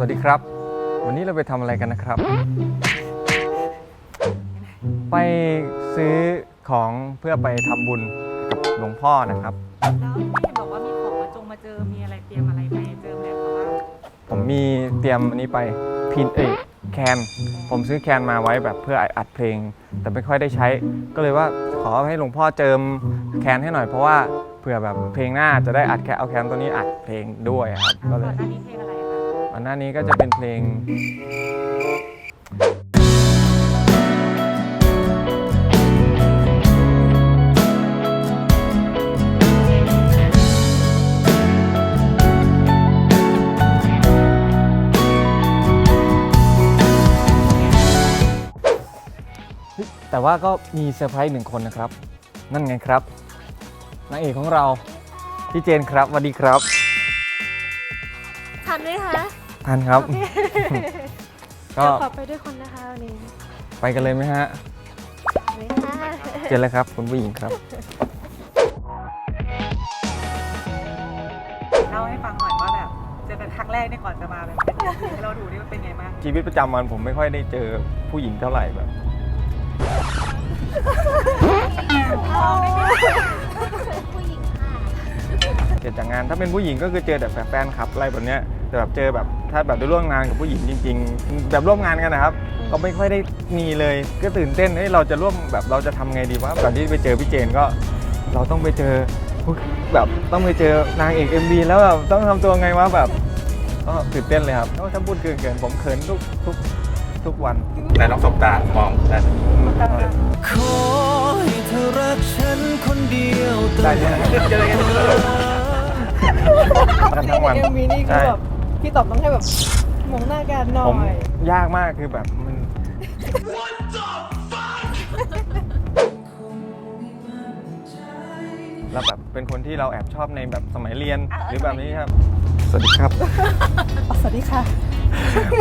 สวัสดีครับ วันนี้เราไปทำอะไรกันนะครับ ไปซื้อของเพื่อไปทำบุญกับหลวงพ่อนะครับ แล้วที่เห็นบอกว่ามีของมาจงมาเจอ มีอะไรเตรียมอะไรไปเจอแบบเขาว่าผมมีเตรียมอันนี้ไปพินเอยแคน ผมซื้อแคนมาไว้แบบเพื่ออัดเพลง แต่ไม่ค่อยได้ใช้ ก็เลยว่าขอให้หลวงพ่อเจิมแคนให้หน่อยเพราะว่าเผื่อแบบเพลงหน้าจะได้อัดแคนเอาแคนตัวนี้อัดเพลงด้วยครับก็เลก่อนยหน้านี้เพลงอะไร อันหน้านี้ก็จะเป็นเพลงแต่ว่าก็มีเซอร์ไพรส์หนึ่งคนนะครับ นั่นไงครับนางเอกของเรา พี่เจนครับสวัสดีครับ ท่านครับ ก็เดี๋ยวขอไปด้วยคนนะคะวันนี้ไปกันเลยไหมฮะเลยค่ะเจนเลยครับ คุณผู้หญิงครับ เล่าให้ฟังหน่อยว่าแบบเจอกันครั้งแรกเนี่ยก่อนจะมาแบบเป็นยังไงให้เราดูนี่มันเป็นไงบ้างชีวิตประจำวันผมไม่ค่อยได้เจอผู้หญิงเท่าไหร่แบบ ผู้หญิงค่ะ เกิดจากงานถ้าเป็นผู้หญิงก็คือเจอแต่แฟนคลับอะไรแบบเนี้ย แต่แบบเจอแบบถ้าแบบได้ร่วมงานกับผู้หญิงจริง ๆ แบบร่วมงานกันนะครับ ก็ไม่ค่อยได้มีเลยก็ตื่นเต้นเฮ้ยเราจะร่วมแบบเราจะทำไงดีวะก่อนที่ไปเจอพี่เจนก็ เราต้องไปเจอแบบต้องไปเจอนางเอก MV แล้วแบบต้องทำตัวไงวะแบบก็ตื่นเต้นเลยครับถ้าพูดเกินเกินผมเขินทุกทุกทุกวันแต่ลองสบตามองได้ขอให้เธอรักฉันคนเดียวตลได้อดเนี่ยเจอกันกันทั้งวันเอ็มวีนี่คือใช่แบบ พี่ตอบต้องให้แบบมองหน้ากันหน่อผมย ยากมากคือแบบมัน เราแบบเป็นคนที่เราแอบชอบในแบบสมัยเรียนหรือแบบนี้ครับ สวัสดีครับสวัสดีค่ะ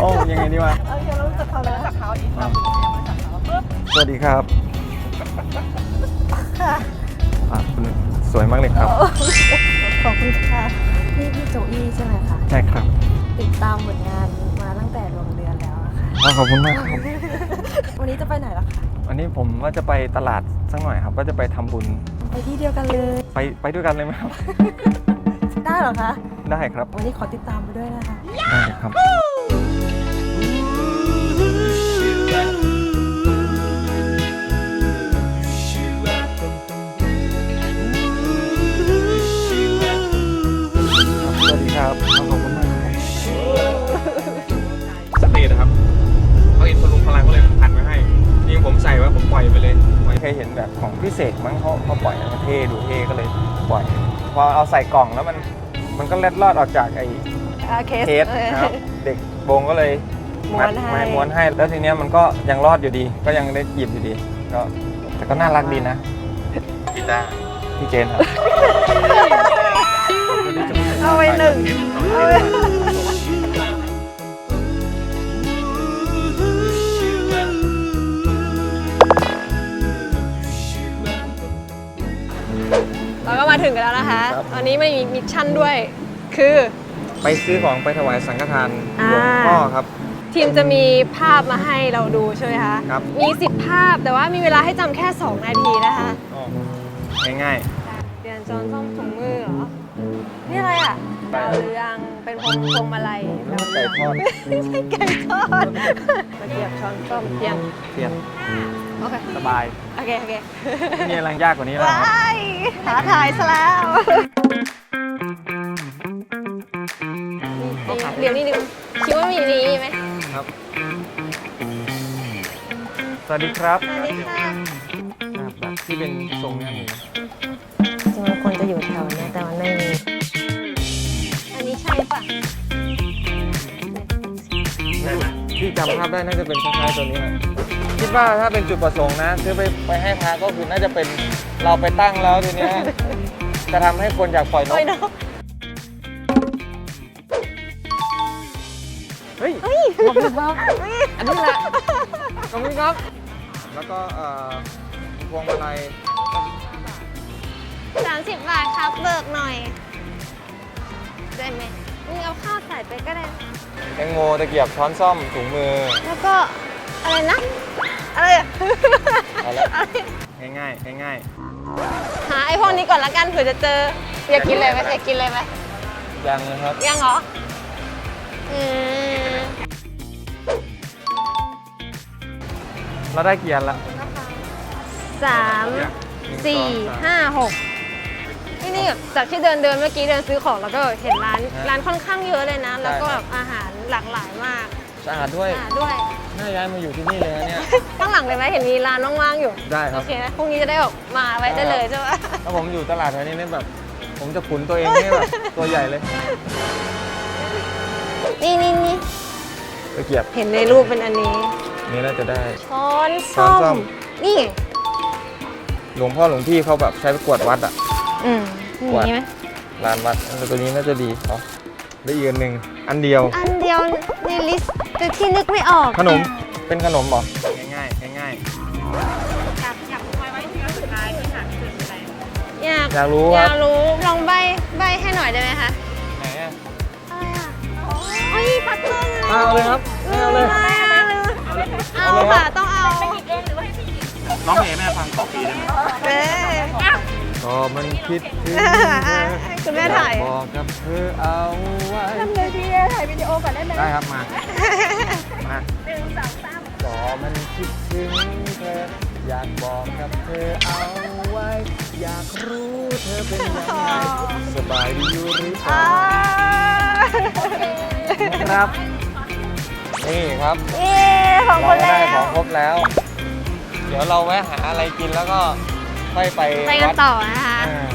โอ้ยังไงดีวะโอเคเรารู้จักเขาแล้วจากเขาอีกเรายังไม่จากเขาปุ๊บสวัสดีครับอะคุณสวยมากเลยครับ ขอบคุณค่ะพี่พี่โจอี้ใช่ไหมคะ ใช่ครับ ติดตามผลงานมาตั้งแต่ดวงเดือนแล้วอะค่ะอะขอบคุณมากครับ วันนี้จะไปไหนล่ะคะวันนี้ผมว่าจะไปตลาดสักหน่อยครับ ว่าจะไปทำบุญ ไปที่เดียวกันเลย ไปไปด้วยกันเลยไหมครับ ได้เหรอคะ ได้ครับ วันนี้ขอติดตามไปด้วยนะคะ ได้เลยครับ ปล่อยไปเลยปล่อยเคยเห็นแบบของพิเศษมั้งเขาเขาปล่อยให้มันเท่ดูเท่ก็เลยปล่อย พอเอาใส่กล่องแล้วมันมันก็เล็ดลอดออกจากไอ้เคสเคสนะครับเด็กโบงก็เลยม้วนให้ไม้ม้วนให้ แล้วทีเนี้ยมันก็ยังรอดอยู่ดี ก็ยังได้หยิบอยู่ดี ก็แต่ก็น่ารักดีนะกีตาร์พี่เจนครับเอาไปหนึ่ง เราก็มาถึงกันแล้วนะคะครับวันนี้ไม่มีมิชชั่นด้วย คือ ไปซื้อของไปถวายสังฆทานอ่า หลวงพ่อครับ ทีมจะมีภาพมาให้เราดูใช่ไหมคะครับ มี 10 ภาพแต่ว่ามีเวลาให้จำแค่ 2 นาทีนะคะอ๋อง่ายเรียนจอนซ่อมถุงมือเหรอ นี่อะไรอะดาวเรือง เป็นพวงพวงมาลัยๆแล้วไก่ทอด ไม่ใช่ไก่ทอดมาเกียบช้อนส้อมเพียงเปลี่ยน โอเค สบาย โอเค โอเคไม่มีอะไรยากกว่านี้แล้วครับว้ายท้าทายซะแล้ว เดี๋ยวนี้ดิคิดว่ามีนี้ไหมครับ สวัสดีครับสวัสดีค่ะครับแบบที่เป็นทรงเนี้ยมีไหมจริงๆมันควรจะอยู่แถวเนี้ยแต่มันไม่มี อันนี้ใช่ปะที่จำภาพได้น่าจะเป็นคล้ายๆตัวนี้นะ คิดว่าถ้าเป็นจุดประสงค์นะ ซื้อไปไปให้พระก็คือน่าจะเป็นเราไปตั้งแล้วทีเนี้ยจะทำให้คนอยากปล่อยนโอ้ยกเนาะเฮ้ยขอบคุณครับ อันนี้แหละ ขอบคุณครับ แล้วก็เอ่อพวงมาลัยสามสิบบาทครับ เบิกหน่อย ได้ไหมมึงเอาข้าวใส่ไปก็ได้คแตงโมตะเกียบช้อนซ่อมถุงมือ แล้วก็อะไรนะอะไรอะ เอาละง่ายๆง่ายหาไอ้พวกนี้ก่อนละกันเผื่อจะเจอ อยากกินเลยไหมอยากกินเลยไหมๆยังนะครับ ยังเหรอ อืมเราได้กี่อันละสามสี่ห้าหกนี่นี่แบบจากที่เดินเดินเมื่อกี้เดินซื้อของแล้วก็เห็นร้านร้านค่อนข้างเยอะเลยนะ แล้วก็แบบอาหารหลากหลายมาก สะอาดด้วยอ่าด้วย น่าย้ายมาอยู่ที่นี่เลยนะเนี่ย ข้างหลังเลยไหมเห็นมีร้านว่างๆอยู่ ได้คโอรับเคนะพรุ่งนี้จะได้แบบมาไว้ได้เลยใช่ไหม ถ้าผมอยู่ตลาดแถวนี้เนี่ยแบบ ผมจะขุนตัวเองให้แบบ ตัวใหญ่เลยนี่นี่นี่ตะเกียบเห็นในรูปเป็นอันนี้ นี่น่าจะได้ ช้อนช้อนส้ส้มม นี่ไงหลวงพ่อหลวงพี่เขาแบบใช้ไปกวดวัดอะอืมอย่างนี้ไหมลานวัดแล้วตัวนี้น่าจะดีเนาะได้อีกอันหนึ่งอันเดียว อันเดียวในลิสต์แต่ที่นึกไม่ออกขนมเป็นขนมเหรอง่ายๆง่ายอยากอยากรู้ไหมว่าที่สุดท้ายที่หาที่เจอคืออะไรอยากๆอยากรู้อว่ายากรู้ลองใบใบให้หน่อยได้ไหมคะไหนอะอะไรอะโอ้ยพัตเตอร์ไงเอาเลยครับเอาเลยอะไรอะลืมเอาเอาเลยครับค่ะต้องเอา น้องเพลงแม่ฟังขอปีได้ไหมเอ้ยก็ มันคิดถึงให้คุณแม่ถ่ายอบอกกับเธอเอาไว้ทำเลยดีถ่ายวิดีโอก่อนได้ไหมได้ครับมา มาหนึ่งสองสามก็มันคิดถึงเธอ อยากบอกกับเธอเอาไว้ อยากรู้เธอเป็นยังไงสบายดีอยู่หรือเปล่าครับนี่ครับเย้ของเราคุณได้แล้ขอวงครบแล้ว เดี๋ยวเราแวะหาอะไรกินแล้วก็ ค่อยไปไปกันวัดต่อนะคะ อ่า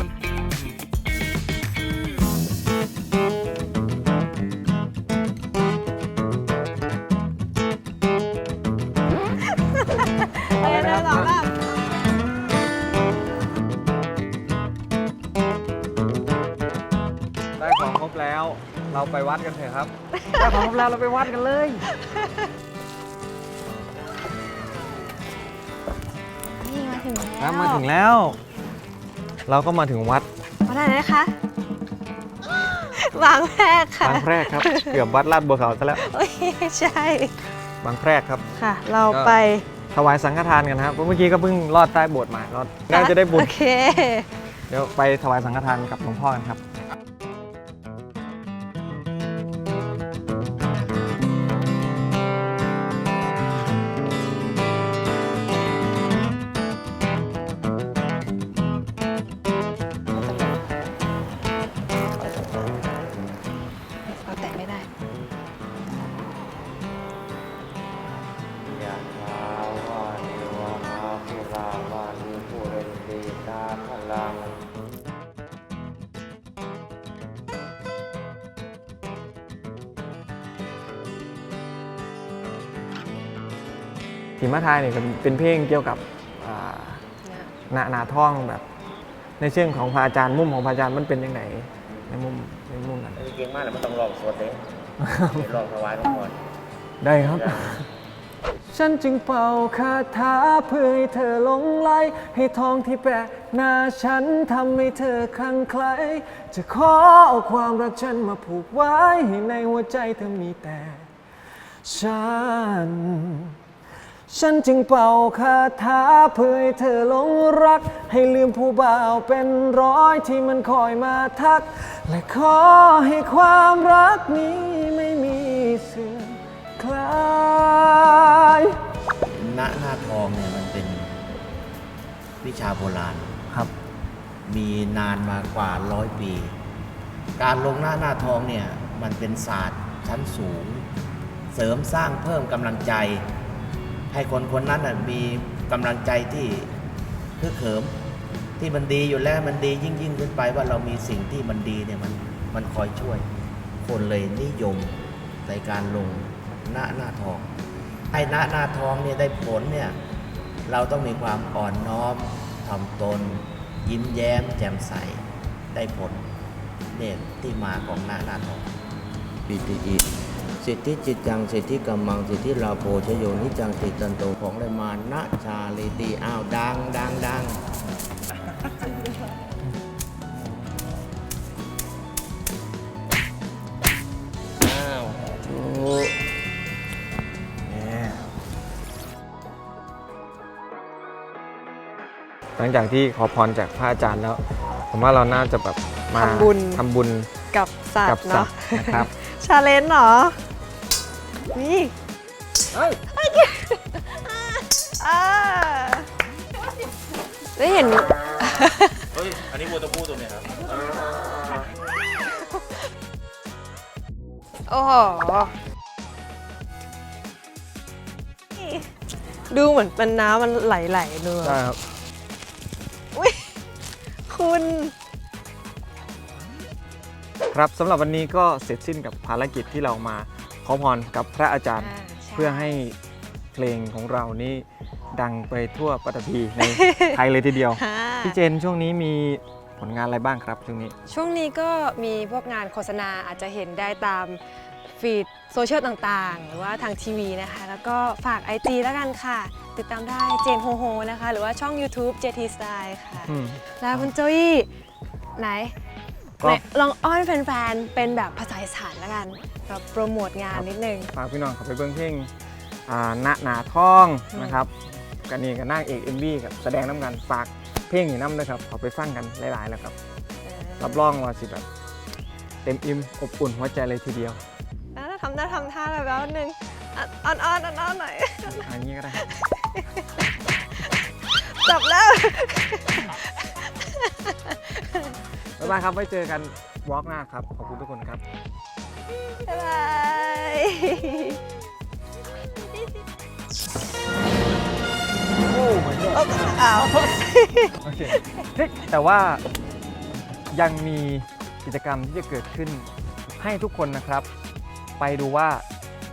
ไปกันต่อค่ะได้ของครบแล้ว เราไปวัดกันเถอะครับ ได้ของครบแล้วเราไปวัดกันเลย ถึงคแล้รัวบมาถึงแล้ว เราก็มาถึงวัดวัดอะไรนะคะบางแพรกค่ะบางแพรกครับ เกือบวัดลาดบัวขาวซะแล้วโอ้ยใช่บางแพรกครับค่ะ เราก็ไปถวายสังฆทานกันนะครับเพราะเมื่อกี้ก็เพิ่งลอดใต้โบสถ์มาก็น่าจะได้บุญโอเค เดี๋ยวไปถวายสังฆทานกับหลวงพ่อกันครับ ถีมาทายเนี่ยเป็นเพลงเกี่ยวกับอ่านานาท่องแบบ ในเชิงของพระอาจารย์มุมของพระอาจารย์มันเป็นยังไงในมุมในมุมนั้นจริงๆมากเลยมันต้องลองสวดเลยลองถวายหลวงพ่อได้ครับ ฉันจึงเป่าคาถาเพื่อให้เธอหลงไหลให้ทองที่แปะหน้าฉันทำให้เธอคลั่งไคล้จะขอเอาความรักฉันมาผูกไว้ให้ในหัวใจเธอมีแต่ฉัน ฉันจึงเป่าคาถาเพื่อให้เธอหลงรัก ให้ลืมผู้บ่าวเป็นร้อยที่มันคอยมาทัก และขอให้ความรักนี้ไม่มีเสื่อมคลายณหน้าทองเนี่ยมันเป็นวิชาโบราณ ครับ มีนานมากว่าร้อยปี การลงหน้าหน้าทองเนี่ยมันเป็นศาสตร์ชั้นสูง เสริมสร้างเพิ่มกำลังใจ ให้คนคนนั้นมีกำลังใจที่ฮึกเหิมที่มันดีอยู่แล้วมันดียิ่งยิ่งขึ้นไปว่าเรามีสิ่งที่มันดีเนี่ยมันมันคอยช่วย คนเลยนิยมในการลงหน้าหน้าทองให้หน้าหน้าทองเนี่ยได้ผลเนี่ยเราต้องมีความอ่อนน้อมถ่อมตน ยิ้มแย้ม แจ่มใสได้ผลเนี่ยที่มาของหน้าหน้าทองปิติอิ สิทธิจิตจังสิทธิกำมังสิทธิลาโพชโยนิจังสิตันโตของไรมานะชาลิตีอ้าวดังดังดังอ้าวถูกหลังจากที่ขอพรจากพระอาจารย์แล้ว ผมว่าเราน่าจะแบบมาทำบุญ ทำบุญกับสัตว์เนาะนะครับ ชาเลนจ์เหรอ นี่อ่าได้เห็น เฮ้ย อันนี้วัวตัวผู้ตัวเมียครับ โอ้โห ดูเหมือนเป็นน้ำมันไหลๆเนื้อใช่ครับ อุ้ยคุณ ครับสำหรับวันนี้ก็เสร็จสิ้นกับภารกิจที่เรามา ขอพรกับพระอาจารย์เพื่อให้เพลงของเรานี่ดังไปทั่วปฐพีในไทยเลยทีเดียวค่ะพี่เจนช่วงนี้มีผลงานอะไรบ้างครับช่วงนี้ ช่วงนี้ก็มีพวกงานโฆษณาอาจจะเห็นได้ตามฟีดโซเชียลต่างๆ หรือว่าทางทีวีนะคะ แล้วก็ฝาก IG แล้วกันค่ะ ติดตามได้เจนโฮโฮนะคะ หรือว่าช่อง YouTube JT Style ค่ะอืมแล้วคุณโจยี่ไหนก็ไหนลองอ้อนแฟนๆ เป็นแบบภาษาอีสานแล้วกัน แบบโปรโมทงานนิดนึง ฝากพี่น้องเขาไปเบิ้งเพลงอ่าณหนาทองอืม นะครับกันนี่กับนางเอกเอ็มบีกับแสดงน้ำกันฝากเพลงนี้น้ำด้วยครับเขาไปฟังกันหลายๆแล้วครับ รับรองว่าสิแบบเต็มอิ่มอบอุ่นหัวใจเลยทีเดียวแล้วทำหน้าทำท่าอะไรแบบนึงอ่อนๆอ่อนๆอ่อนๆหน่อย อันนี้ก็ได้ครับจับแล้ว บ๊ายบายครับไว้เจอกันวอล์กหน้าครับขอบคุณทุกคนครับ บ๊ายบายโอ้ my god อ้าวโอเคเฮ้ยแต่ว่ายังมีกิจกรรมที่จะเกิดขึ้นให้ทุกคนนะครับ ไปดูว่า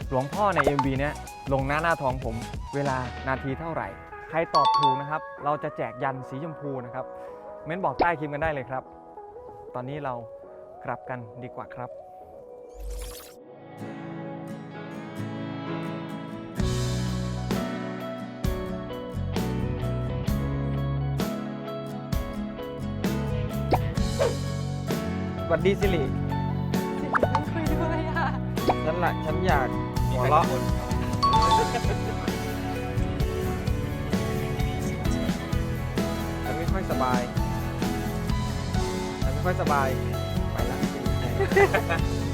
หลวงพ่อใน MV เนี้ยลงหน้าหน้าทองผม เวลานาทีเท่าไหร่ ใครตอบถูกนะครับ เราจะแจกยันสีชมพูนะครับ เม้นบอกใต้คลิปกันได้เลยครับ ตอนนี้เรากลับกันดีกว่าครับ วัสดีสิริฉันละฉันอยากหัวเราะฉันไม่ค่อยสบาย ฉันไม่ค่อยสบาย ไปละ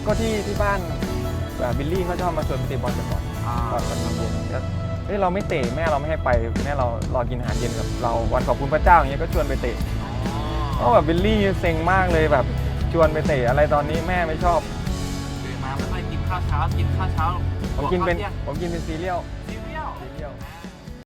ก็ที่ที่บ้านแบบบิลลี่เขาชอบมาชวนไปเตะบอลกันก่อนก่อนวันเย็นก็เฮ้ยเราไม่เตะแม่เราไม่ให้ไปแม่เรารอกินอาหารเย็นกับเราวันขอบคุณพระเจ้าอย่างเงี้ยก็ชวนไปเตะก็แบบบิลลี่เซ็งมากเลยแบบ ชวนไปเตะอะไรตอนนี้แม่ไม่ชอบ ตื่นมาไม่ค่อยกินข้าวเช้า กินข้าวเช้าผมกินเป็น ผมกินเป็นซีเรียล